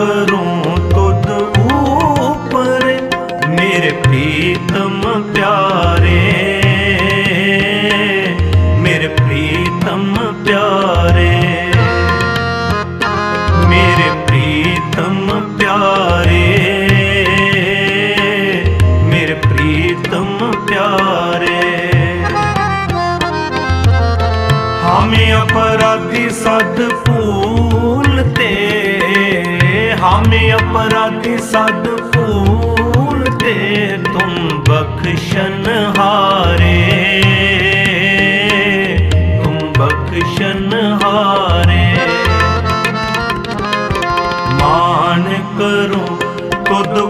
ਕਰੂੰ ਤੁਧ ਉਪਰ ਮੇਰੇ ਪ੍ਰੀਤਮ ਪਿਆਰੇ। ਮੇਰੇ ਪ੍ਰੀਤਮ ਪਿਆਰੇ। ਮੇਰੇ ਪ੍ਰੀਤਮ ਪਿਆਰੇ। ਮੇਰੇ ਪ੍ਰੀਤਮ ਪਿਆਰੇ। ਹਮੇ ਅਪਰਾਧੀ ਸਦ ਫੂਲ ਤੇ ਅਪਰਾਧੀ ਸਦ ਫੂਲ ਤੇ ਤੁਮ ਬਖਸ਼ਨ ਹਾਰੇ। ਤੁਮ ਬਖਸ਼ਨ ਹਾਰੇ। ਮਾਨ ਕਰੋ ਤੁਧ